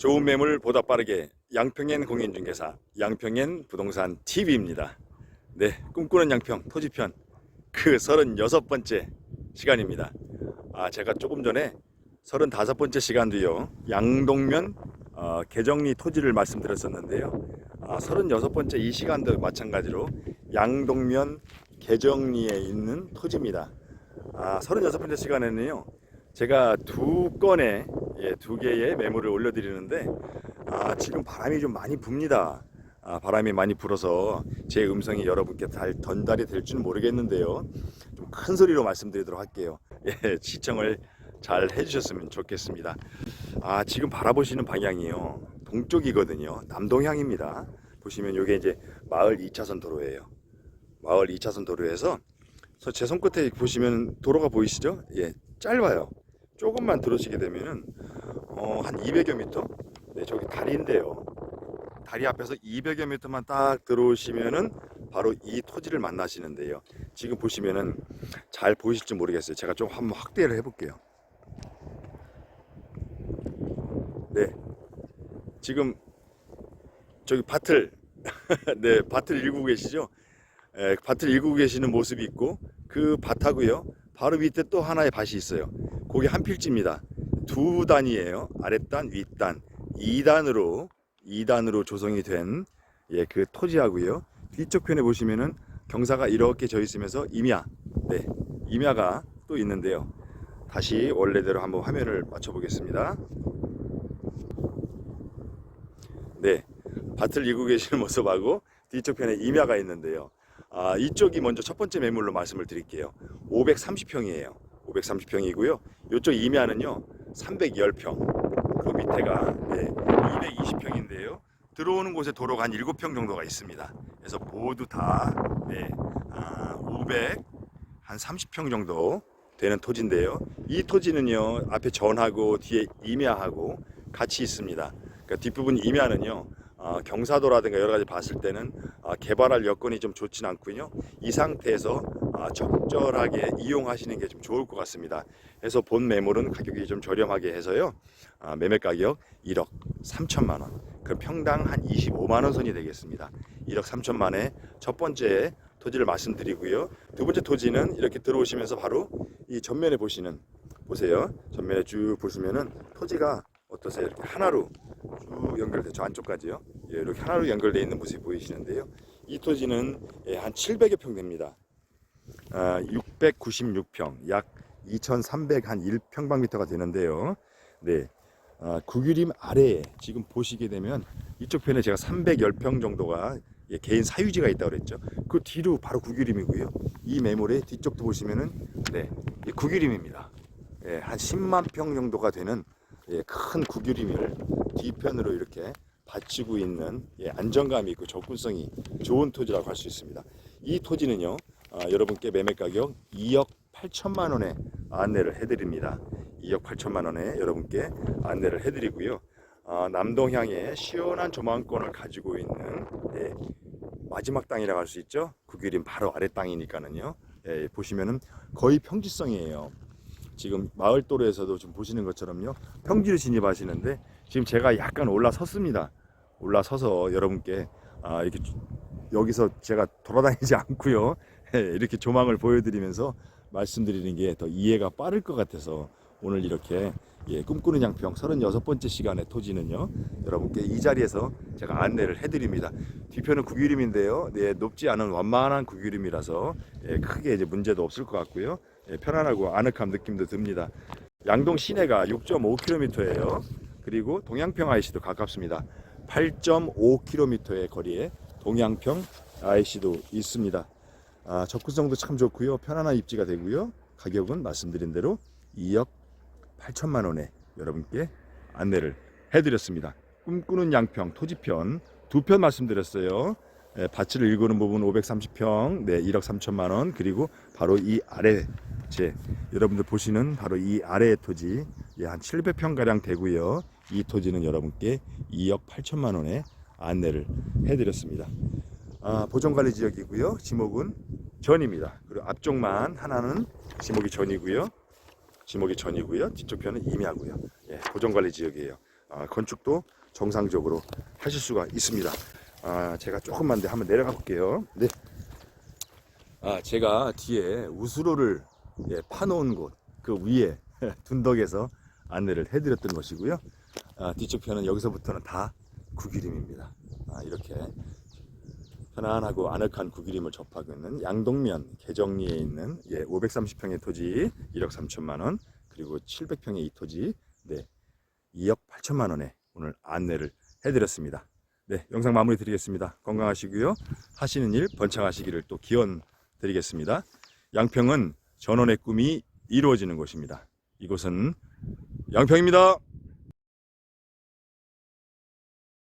좋은 매물 보다 빠르게 양평엔 공인중개사 양평엔 부동산 TV입니다. 네, 꿈꾸는 양평 토지편 그 36번째 시간입니다. 아, 제가 조금 전에 35번째 시간도요. 양동면 어, 개정리 토지를 말씀드렸었는데요. 아, 36번째 이 시간도 마찬가지로 양동면 개정리에 있는 토지입니다. 아, 36번째 시간에는요. 제가 두 건의 예, 두 개의 매물을 올려드리는데 아, 지금 바람이 좀 많이 붑니다. 아, 바람이 많이 불어서 제 음성이 여러분께 잘 전달이 될지는 모르겠는데요. 좀 큰 소리로 말씀드리도록 할게요. 예, 시청을 잘 해주셨으면 좋겠습니다. 아, 지금 바라보시는 방향이요. 동쪽이거든요. 남동향입니다. 보시면 이게 이제 마을 2차선 도로예요. 마을 2차선 도로에서 제 손끝에 보시면 도로가 보이시죠? 예, 짧아요. 조금만 들어오시게 되면은 어, 한 200여 미터. 네, 저기 다리인데요. 다리 앞에서 200여 미터만 딱 들어오시면은 바로 이 토지를 만나시는데요. 지금 보시면은 잘 보이실지 모르겠어요. 제가 좀 한번 확대를 해볼게요. 네, 지금 저기 밭을 네 밭을 일구고 계시죠? 예, 밭을 일구고 계시는 모습이 있고 그 밭하고요. 바로 밑에 또 하나의 밭이 있어요. 거기 한 필지입니다. 두 단이에요. 아랫단, 윗단. 2단으로 2단으로 조성이 된 예, 그 토지하고요. 뒤쪽 편에 보시면은 경사가 이렇게 져 있으면서 임야. 네. 임야가 또 있는데요. 다시 원래대로 한번 화면을 맞춰 보겠습니다. 네. 밭을 이고 계시는 모습하고 뒤쪽 편에 임야가 있는데요. 아, 이쪽이 먼저 첫 번째 매물로 말씀을 드릴게요. 530평이에요. 530평이고요. 이쪽 임야는요. 310평. 그 밑에가 네, 220평인데요. 들어오는 곳에 도로가 한 7평 정도가 있습니다. 그래서 모두 다 네, 아, 500, 한 30평 정도 되는 토지인데요. 이 토지는요. 앞에 전하고 뒤에 임야하고 같이 있습니다. 그러니까 뒷부분 임야는요. 아, 경사도라든가 여러 가지 봤을 때는 아, 개발할 여건이 좀 좋진 않고요. 이 상태에서 아, 적절하게 이용하시는 게 좀 좋을 것 같습니다. 그래서 본 매물은 가격이 좀 저렴하게 해서요. 아, 매매 가격 1억 3천만 원. 그 평당 한 25만 원 선이 되겠습니다. 1억 3천만에 첫 번째 토지를 말씀드리고요. 두 번째 토지는 이렇게 들어오시면서 바로 이 전면에 보시는 보세요. 전면에 쭉 보시면은 토지가 어떠세요? 이렇게 하나로 쭉 연결돼 저 안쪽까지요. 예, 이렇게 하나로 연결되어 있는 모습이 보이시는데요. 이 토지는 예, 한 700여 평 됩니다. 아, 696평, 약 2,300한 1평방미터가 되는데요. 네, 아, 구규림 아래에 지금 보시게 되면 이쪽 편에 제가 310평 정도가 예, 개인 사유지가 있다고 그랬죠. 그 뒤로 바로 구규림이고요. 이 매물의 뒤쪽도 보시면은 네, 이 구규림입니다. 예, 한 10만 평 정도가 되는 예, 큰 구규림을 뒤편으로 이렇게 받치고 있는 예, 안정감이 있고 접근성이 좋은 토지라고 할 수 있습니다. 이 토지는요, 아, 여러분께 매매 가격 2억 8천만 원에 안내를 해드립니다. 2억 8천만 원에 여러분께 안내를 해드리고요. 아, 남동향에 시원한 조망권을 가지고 있는 예, 마지막 땅이라고 할 수 있죠. 구규림 바로 아래 땅이니까는요. 예, 보시면은 거의 평지성이에요. 지금 마을 도로에서도 좀 보시는 것처럼요 평지를 진입하시는데 지금 제가 약간 올라섰습니다 올라서서 여러분께 아, 이렇게 주- 여기서 제가 돌아다니지 않고요 예, 이렇게 조망을 보여드리면서 말씀드리는 게 더 이해가 빠를 것 같아서 오늘 이렇게 예, 꿈꾸는 양평 36번째 시간의 토지는요 여러분께 이 자리에서 제가 안내를 해드립니다 뒤편은 구규림인데요 네, 높지 않은 완만한 구규림이라서 예, 크게 이제 문제도 없을 것 같고요 예, 편안하고 아늑한 느낌도 듭니다. 양동 시내가 6.5km예요. 그리고 동양평 IC도 가깝습니다. 8.5km의 거리에 동양평 IC도 있습니다. 아, 접근성도 참 좋고요. 편안한 입지가 되고요. 가격은 말씀드린 대로 2억 8천만 원에 여러분께 안내를 해드렸습니다. 꿈꾸는 양평 토지편 두 편 말씀드렸어요. 예, 밭을 일구는 부분 530평, 네, 1억 3천만 원, 그리고 바로 이 아래 제 여러분들 보시는 바로 이 아래의 토지 예, 한 700평 가량 되고요. 이 토지는 여러분께 2억 8천만 원에 안내를 해드렸습니다. 아, 보존관리 지역이고요. 지목은 전입니다. 그리고 앞쪽만 하나는 지목이 전이고요. 지목이 전이고요. 뒤쪽 편은 임야고요. 예, 보존관리 지역이에요. 아, 건축도 정상적으로 하실 수가 있습니다. 아, 제가 조금만 더 한번 내려가 볼게요. 네. 아, 제가 뒤에 우수로를 예, 파놓은 곳, 그 위에 둔덕에서 안내를 해드렸던 것이고요. 아, 뒤쪽 편은 여기서부터는 다 구기림입니다. 아, 이렇게 편안하고 아늑한 구기림을 접하고 있는 양동면 개정리에 있는 예, 530평의 토지 1억 3천만 원 그리고 700평의 이 토지 네, 2억 8천만 원에 오늘 안내를 해드렸습니다. 네, 영상 마무리 드리겠습니다. 건강하시고요. 하시는 일 번창하시기를 또 기원 드리겠습니다. 양평은 전원의 꿈이 이루어지는 곳입니다. 이곳은 양평입니다.